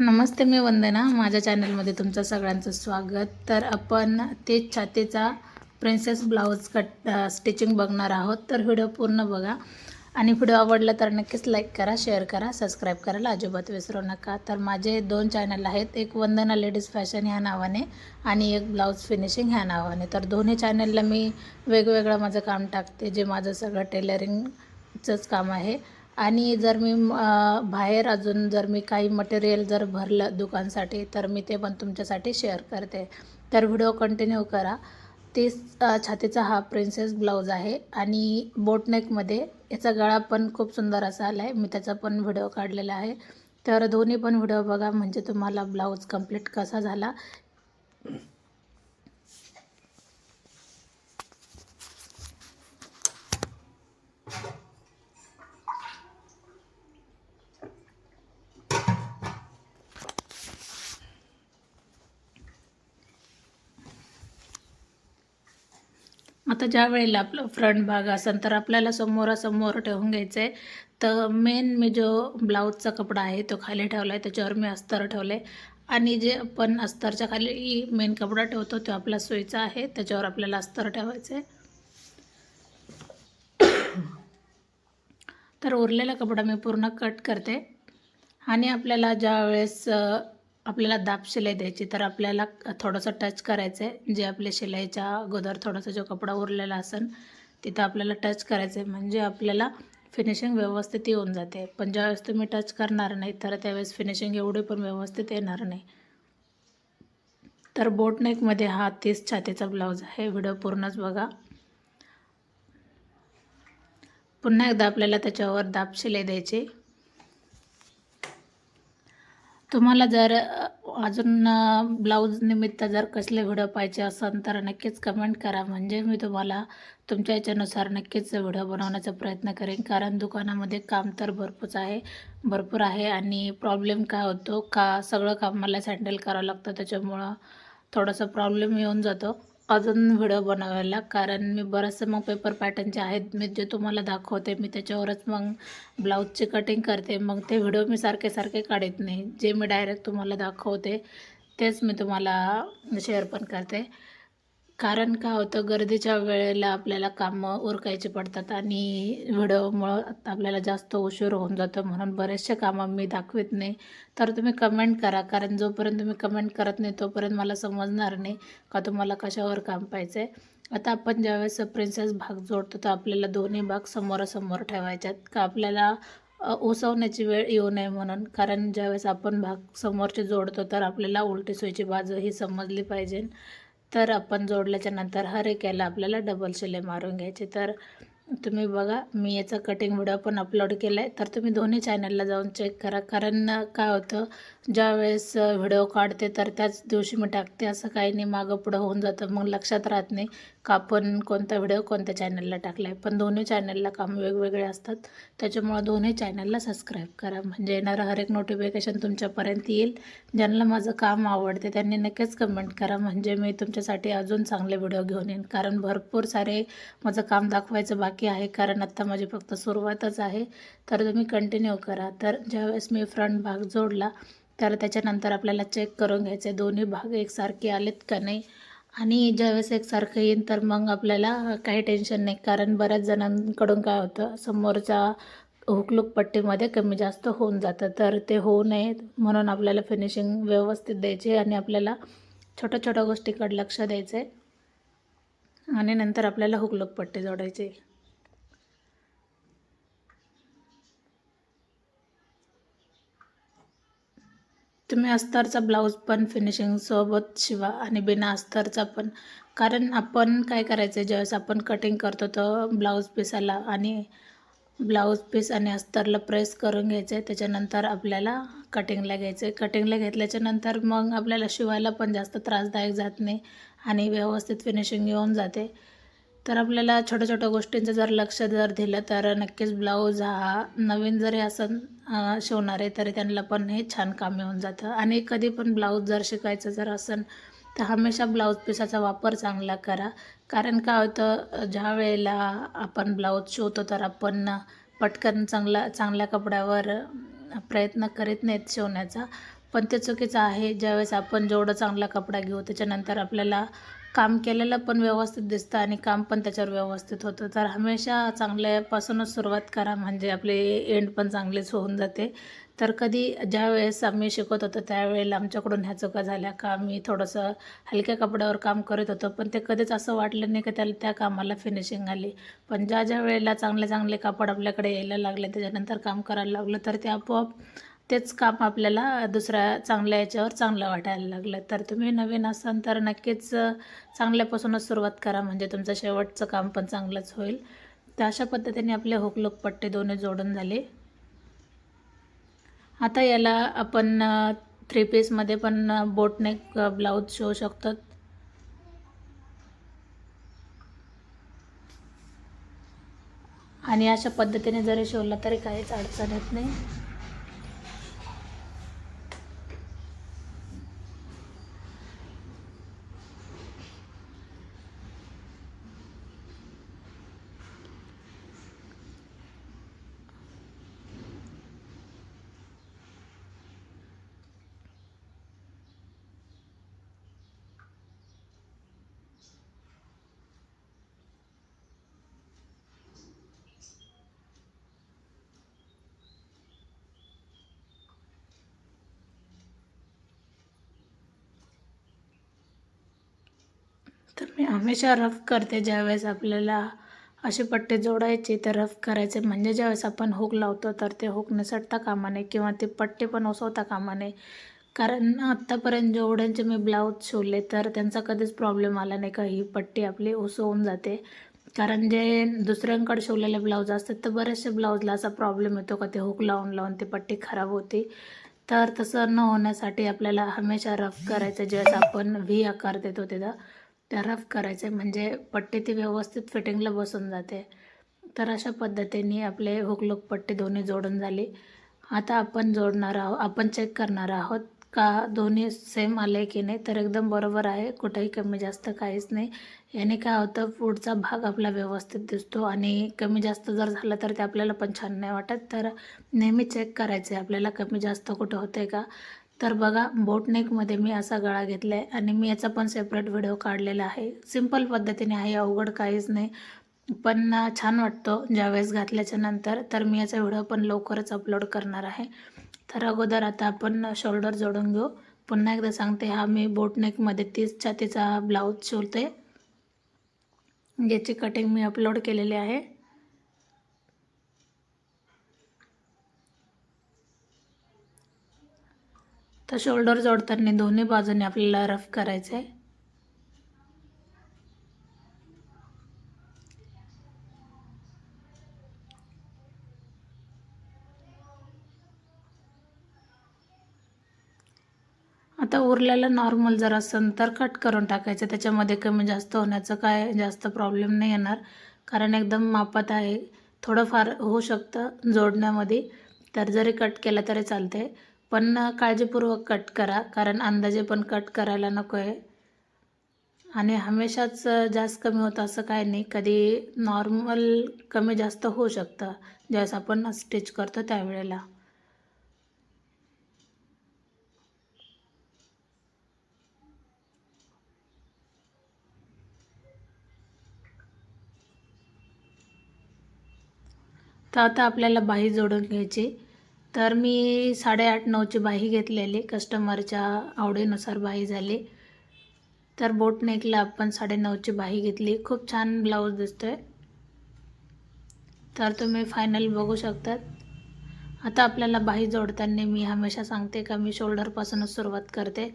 नमस्ते मी वंदना. माझ्या चॅनलमध्ये तुमचं सगळ्यांचं स्वागत. तर आपण तेच छातीचा प्रिन्सेस ब्लाऊज कट स्टिचिंग बघणार आहोत. तर व्हिडिओ पूर्ण बघा. आणि व्हिडिओ आवडला तर नक्कीच लाईक करा शेअर करा सबस्क्राईब करायला अजिबात विसरू नका. तर माझे दोन चॅनल आहेत. एक वंदना लेडीज फॅशन ह्या नावाने आणि एक ब्लाऊज फिनिशिंग ह्या नावाने. तर दोन्ही चॅनलला मी वेगवेगळं माझं काम टाकते जे माझं सगळं टेलरिंगचंच काम आहे. आणि जर मी बाहेर अजून जर मी काही मटेरियल जर भरलं दुकानसाठी तर मी ते पण तुमच्यासाठी शेअर करते. तर व्हिडिओ कंटिन्यू करा. तीस छातीचा हा प्रिन्सेस ब्लाऊज आहे आणि बोटनेकमध्ये याचा गळा पण खूप सुंदर असा आला आहे मी त्याचा पण व्हिडिओ काढलेला आहे. तर दोन्ही पण व्हिडिओ बघा म्हणजे तुम्हाला ब्लाऊज कंप्लीट कसा झाला. आता ज्या वेळेला आपलं फ्रंट भाग असेल तर आपल्याला समोरासमोर ठेवून घ्यायचं आहे तर मेन मी जो ब्लाऊजचा कपडा आहे तो खाली ठेवला आहे त्याच्यावर मी अस्तर ठेवलं आहे आणि जे आपण अस्तरच्या खाली मेन कपडा ठेवतो तो आपला सोयीचा आहे त्याच्यावर आपल्याला अस्तर ठेवायचं आहे तर उरलेला कपडा मी पूर्ण कट करते. आणि आपल्याला ज्या वेळेस आपल्याला दाब शिलाई द्यायची तर आपल्याला थोडंसं टच करायचं आहे जे आपल्या शिलाईच्या अगोदर थोडासा जो कपडा उरलेला असेल तिथं आपल्याला टच करायचं आहे म्हणजे आपल्याला फिनिशिंग व्यवस्थित येऊन जाते. पण ज्यावेळेस तुम्ही टच करणार नाही तर त्यावेळेस फिनिशिंग एवढी पण व्यवस्थित येणार नाही. तर बोटनेकमध्ये हा तीस छातीचा ब्लाऊज आहे. व्हिडिओ पूर्णच बघा. पुन्हा एकदा आपल्याला त्याच्यावर दाब शिलाई द्यायची. तुम्हाला जर अजून ब्लाऊज निमित्त जर कसले व्हिडिओ पाहिजे असेल तर नक्कीच कमेंट करा. म्हणजे मी तुम्हाला तुमच्या याच्यानुसार नक्कीच व्हिडिओ बनवण्याचा प्रयत्न करेन. कारण दुकानामध्ये काम तर भरपूरच आहे भरपूर आहे आणि प्रॉब्लेम काय होतो का सगळं काम मला हँडल करावं लागतं त्याच्यामुळं थोडासा प्रॉब्लेम येऊन जातो. अजून व्हिडिओ बनवायला. कारण मी बरंचसं मग पेपर पॅटर्नचे आहेत मी जे तुम्हाला दाखवते मी त्याच्यावरच मग ब्लाऊजची कटिंग करते. मग ते व्हिडिओ मी सारखे सारखे काढत नाही. जे मी डायरेक्ट तुम्हाला दाखवते तेच मी तुम्हाला शेअर पण करते. कारण काय होतं गर्दीच्या वेळेला आपल्याला कामं उरकायची पडतात आणि व्हिडिओमुळं आपल्याला जास्त उशीर होऊन जातो म्हणून बरेचसे कामं मी दाखवत नाही. तर तुम्ही कमेंट करा कारण जोपर्यंत तुम्ही कमेंट करत नाही तोपर्यंत मला समजणार नाही का तुम्हाला कशावर काम पाहिजे आता आपण ज्यावेळेस प्रिन्सेस भाग जोडतो तर आपल्याला दोन्ही भाग समोरासमोर ठेवायच्यात का आपल्याला ओसवण्याची वेळ येऊ नये म्हणून. कारण ज्यावेळेस आपण भाग समोरचे जोडतो तर आपल्याला उलटी सोयीची बाजू ही समजली पाहिजे. तर आपण जोडल्याच्या नंतर हर एक याला आपल्याला डबल शिलाई मारून घ्यायची. तर तुम्ही बघा मी याचा कटिंग व्हिडिओ पण अपलोड केला आहे तर तुम्ही दोन्ही चॅनलला जाऊन चेक करा. कारण काय होतं ज्या वेळेस व्हिडिओ काढते तर त्याच दिवशी मी टाकते. असं काही नाही मागं पुढं होऊन जातं. मग लक्षात राहत नाही. का आपण कोणता व्हिडिओ कोणत्या चॅनलला टाकला आहे पण दोन्ही चॅनलला काम वेगवेगळे असतात. त्याच्यामुळं दोन्ही चॅनलला सबस्क्राईब करा. म्हणजे येणारं हर एक नोटिफिकेशन तुमच्यापर्यंत येईल. ज्यांना माझं काम आवडते त्यांनी नक्कीच कमेंट करा. म्हणजे मी तुमच्यासाठी अजून चांगले व्हिडिओ घेऊन येईन. कारण भरपूर सारे माझं काम दाखवायचं बाकी आहे. कारण आत्ता माझी फक्त सुरुवातच आहे. तर तुम्ही कंटिन्यू करा. तर ज्यावेळेस मी फ्रंट भाग जोडला तर त्याच्यानंतर आपल्याला चेक करून घ्यायचे. दोन्ही भाग एकसारखे आलेत का नाही? आणि ज्यावेळेस एकसारखं येईन तर मग आपल्याला काही टेन्शन नाही. कारण बऱ्याच जणांकडून काय होतं समोरच्या हुकलूक पट्टीमध्ये कमी जास्त होऊन जातं. तर ते होऊ नये म्हणून आपल्याला फिनिशिंग व्यवस्थित द्यायची आणि आपल्याला छोट्या छोट्या गोष्टीकडे लक्ष द्यायचं आहे आणि नंतर आपल्याला हुकलूक पट्टी जोडायची तुम्ही अस्तरचा ब्लाऊज पण फिनिशिंगसोबत शिवा आणि बिना अस्तरचा पण. कारण आपण काय करायचं ज्यावेळेस आपण कटिंग करतो तर ब्लाऊज पिसाला आणि ब्लाऊज पीस आणि अस्तरला प्रेस करून घ्यायचं आहे त्याच्यानंतर आपल्याला कटिंगला घ्यायचं आहे कटिंगला घेतल्याच्या नंतर मग आपल्याला शिवायला पण जास्त त्रासदायक जात नाही आणि व्यवस्थित फिनिशिंग येऊन जाते. तर आपल्याला छोट्या छोट्या गोष्टींचं जर लक्ष जर दिलं तर नक्कीच ब्लाऊज हा नवीन जरी असं शिवणारे तरी त्यांना पण हे छान काम येऊन जातं. आणि कधी पण ब्लाऊज जर शिकायचं जर असेल तर हमेशा ब्लाऊज पिसाचा वापर चांगला करा. कारण काय होतं ज्या वेळेला आपण ब्लाऊज शिवतो तर आपण पटकन चांगला चांगल्या कपड्यावर प्रयत्न करीत नाहीत शिवण्याचा. पण ते चुकीचं आहे. ज्यावेळेस आपण जेवढं चांगला कपडा घेऊ त्याच्यानंतर आपल्याला काम केलेलं पण व्यवस्थित दिसतं आणि काम पण त्याच्यावर व्यवस्थित होतं. तर हमेशा चांगल्यापासूनच सुरुवात करा म्हणजे आपले एंड पण चांगलेच होऊन जाते. तर कधी ज्यावेळेस आम्ही शिकत होतो त्यावेळेला आमच्याकडून ह्या चुका झाल्या का? आम्ही थोडंसं हलक्या कपड्यावर काम करत होतो पण ते कधीच असं वाटलं नाही की त्याला त्या कामाला फिनिशिंग आली. पण ज्या ज्या वेळेला चांगले चांगले कापड आपल्याकडे यायला लागले त्याच्यानंतर काम करायला लागलं तर ते आपोआप तेच काम आपल्याला दुसऱ्या चांगल्या याच्यावर चांगलं वाटायला लागलं. तर तुम्ही नवीन असाल तर नक्कीच चांगल्यापासूनच सुरुवात करा. म्हणजे तुमचं शेवटचं काम पण चांगलंच होईल. तर अशा पद्धतीने आपले हुकलुक पट्टे दोन्ही जोडून झाले. आता याला आपण थ्री पीसमध्ये पण बोटनेक ब्लाऊज शिवू शकतात आणि अशा पद्धतीने जरी शिवला तरी काहीच अडचण येत नाही. तर मी हमेशा रफ करते ज्यावेळेस आपल्याला असे पट्टे जोडायचे तर रफ करायचे. म्हणजे ज्यावेळेस आपण हुक लावतो तर ते हुक निसटता कामा नये किंवा ते पट्टे पण उसवता कामा नये. कारण आत्तापर्यंत जेवढ्यांचे मी ब्लाऊज शिवले तर त्यांचा कधीच प्रॉब्लेम आला नाही का? ही पट्टी आपली उसवून जाते. कारण जे दुसऱ्यांकडे शिवलेले ब्लाऊज असतात तर बरेचसे ब्लाऊजला असा प्रॉब्लेम येतो का? ते हुक लावून लावून ती पट्टी खराब होते. तर तसं न होण्यासाठी आपल्याला हमेशा रफ करायचं. ज्यावेळेस आपण व्ही आकार देतो तिथं त्या रफ करायचे म्हणजे पट्टी ती व्यवस्थित फिटिंगला बसून जाते. तर अशा पद्धतीने आपले हुकलुक पट्टी दोन्ही जोडून झाली. आता आपण जोडणार आहोत आपण चेक करणार आहोत का दोन्ही सेम आले की नाही? तर एकदम बरोबर आहे कुठेही कमी जास्त काहीच नाही. याने काय होतं पुढचा भाग आपला व्यवस्थित दिसतो आणि कमी जास्त जर झालं तर ते आपल्याला पण छान नाही वाटत. तर नेहमी चेक करायचं आहे आपल्याला कमी जास्त कुठं होतं आहे का? तर बघा बोटनेकमध्ये मी असा गळा घेतला आहे आणि मी याचा पण सेपरेट व्हिडिओ काढलेला आहे. सिंपल पद्धतीने आहे अवघड काहीच नाही. पण छान वाटतो ज्यावेळेस घातल्याच्या नंतर. तर मी याचा व्हिडिओ पण लवकरच अपलोड करणार आहे. तर अगोदर आता आपण शोल्डर जोडून घेऊ. पुन्हा एकदा सांगते हा मी बोटनेकमध्ये तीस छातीचा ब्लाऊज शिवते. याची कटिंग मी अपलोड केलेली आहे. तर शोल्डर जोडताना दोन्ही बाजूने आपल्याला रफ करायचं आहे आता उरलेलं नॉर्मल जर असेल तर कट करून टाकायचं. त्याच्यामध्ये कमी जास्त होण्याचं काय जास्त प्रॉब्लेम नाही येणार. कारण एकदम मापात आहे. थोडंफार होऊ शकतं जोडण्यामध्ये. तर जरी कट केलं तरी चालते पण काळजीपूर्वक कट करा कारण अंदाजे पण कट करायला नको आहे आणि हमेशाच जास्त कमी होतं असं काय नाही कधी नॉर्मल कमी जास्त होऊ शकतं ज्यावेळेस आपण स्टिच करतो त्यावेळेला. तर आता आपल्याला बाही जोडून घ्यायची. तर मी साडेआठ नऊची बाही घेतलेली कस्टमरच्या आवडीनुसार बाही झाली. तर बोट नेकला आपण साडेनऊची बाही घेतली. खूप छान ब्लाऊज दिसतोय. तर तुम्ही फायनल बघू शकतात. आता आपल्याला बाही जोडताना मी हमेशा सांगते का मी शोल्डरपासूनच सुरुवात करते.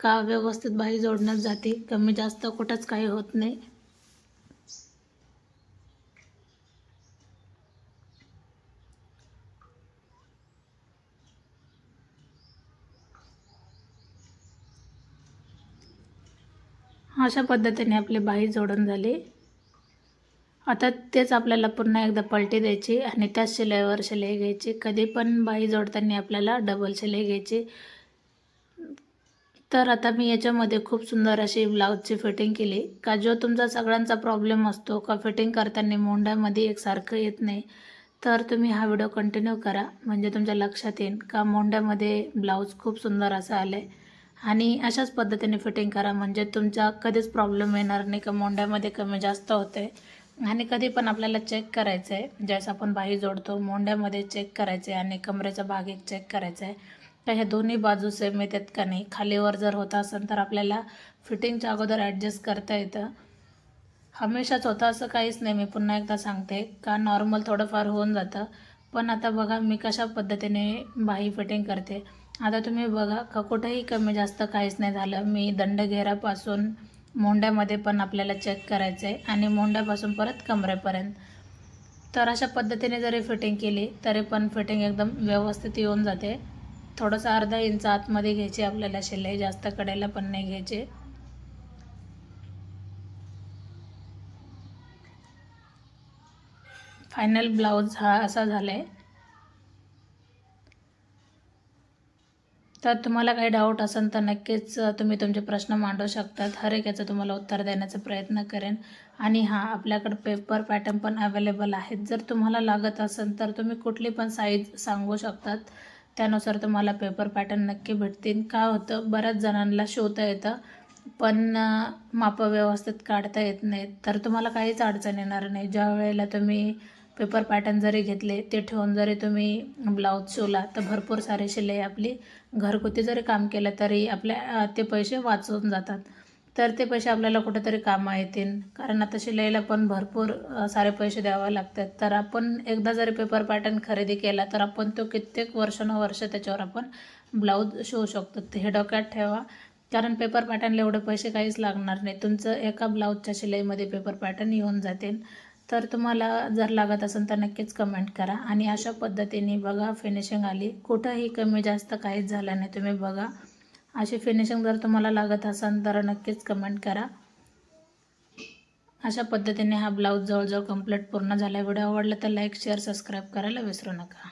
का व्यवस्थित बाही जोडण्यात जाते? कमी जास्त कुठंच काही होत नाही. अशा पद्धतीने आपली बाही जोडून झाली. आता तेच आपल्याला पुन्हा एकदा पलटी द्यायची आणि त्याच शिलाईवर शिलाई घ्यायची. कधी पण बाही जोडताना आपल्याला डबल शिलाई घ्यायची. तर आता मी याच्यामध्ये खूप सुंदर अशी ब्लाऊजची फिटिंग केली. का जो तुमचा सगळ्यांचा प्रॉब्लेम असतो का फिटिंग करताना मोंढ्यामध्ये एकसारखं येत नाही तर तुम्ही हा व्हिडिओ कंटिन्यू करा. म्हणजे तुमच्या लक्षात येईल का मोंड्यामध्ये ब्लाऊज खूप सुंदर असं आलं आहे आणि अशाच पद्धतीने फिटिंग करा. म्हणजे तुमचा कधीच प्रॉब्लेम येणार नाही का? मोंड्यामध्ये कमी जास्त होते. आणि कधी पण आपल्याला चेक करायचं आहे ज्यावेळेस आपण बाही जोडतो मोंड्यामध्ये चेक करायचं आहे आणि कमरेचा भाग एक चेक करायचा आहे तर ह्या दोन्ही बाजू सेम येतात का नाही? खालीवर जर होत असेल तर आपल्याला फिटिंगच्या अगोदर ॲडजस्ट करता येतं. हमेशाच होतं असं काहीच नाही. मी पुन्हा एकदा सांगते का? नॉर्मल थोडंफार होऊन जातं. पण आता बघा मी कशा पद्धतीने बाही फिटिंग करते. आता तुम्ही बघा का कुठंही कमी जास्त काहीच नाही झालं. मी दंडघेरापासून मोंड्यामध्ये पण आपल्याला चेक करायचं आहे आणि मोंड्यापासून परत कमरेपर्यंत. तर अशा पद्धतीने जरी फिटिंग केली तरी पण फिटिंग एकदम व्यवस्थित येऊन जाते. थोडंसं अर्धा इंच आतमध्ये घ्यायची आपल्याला शिलाई जास्त कडेला पण नाही घ्यायची. फायनल ब्लाऊज हा असा झाला आहे तर तुम्हाला काही डाऊट असेल तर नक्कीच तुम्ही तुमचे प्रश्न मांडू शकतात. हर एक याचं तुम्हाला उत्तर देण्याचा प्रयत्न करेन. आणि हां आपल्याकडं पेपर पॅटर्न पण अवेलेबल आहेत. जर तुम्हाला लागत असेल तर तुम्ही कुठली पण साईज सांगू शकतात. त्यानुसार तुम्हाला पेपर पॅटर्न नक्की भेटतील. काय होतं? बऱ्याच जणांना शिवता येतं पण मापं व्यवस्थित काढता येत नाहीत. तर तुम्हाला काहीच अडचण येणार नाही. ज्या वेळेला तुम्ही पेपर पॅटर्न जरी घेतले ते ठेवून जरी तुम्ही ब्लाऊज शिवला तर भरपूर सारे शिलाई आपली घरगुती जरी काम केलं तरी आपल्या ते पैसे वाचून जातात. तर ते पैसे आपल्याला कुठेतरी कामं येतील. कारण आता शिलाईला पण भरपूर सारे पैसे द्यावे लागतात. तर आपण एकदा जरी पेपर पॅटर्न खरेदी केला तर आपण तो कित्येक वर्षानुवर्ष त्याच्यावर आपण ब्लाऊज शिवू शकतो. हे डोक्यात ठेवा. कारण पेपर पॅटर्नला एवढे पैसे काहीच लागणार नाही. तुमचं एका ब्लाऊजच्या शिलाईमध्ये पेपर पॅटर्न येऊन जातील. तर तुम्हाला जर लागत असेल तर नक्कीच कमेंट करा. आणि अशा पद्धतीने बघा फिनिशिंग आली. कुठंही कमी जास्त काहीच झालं नाही. तुम्ही बघा. अशी फिनिशिंग जर तुम्हाला लागत असेल तर नक्कीच कमेंट करा. अशा पद्धतीने हा ब्लाऊज जवळजवळ कंप्लीट पूर्ण झाला. व्हिडिओ आवडला तर लाईक शेअर सबस्क्राईब करायला विसरू नका.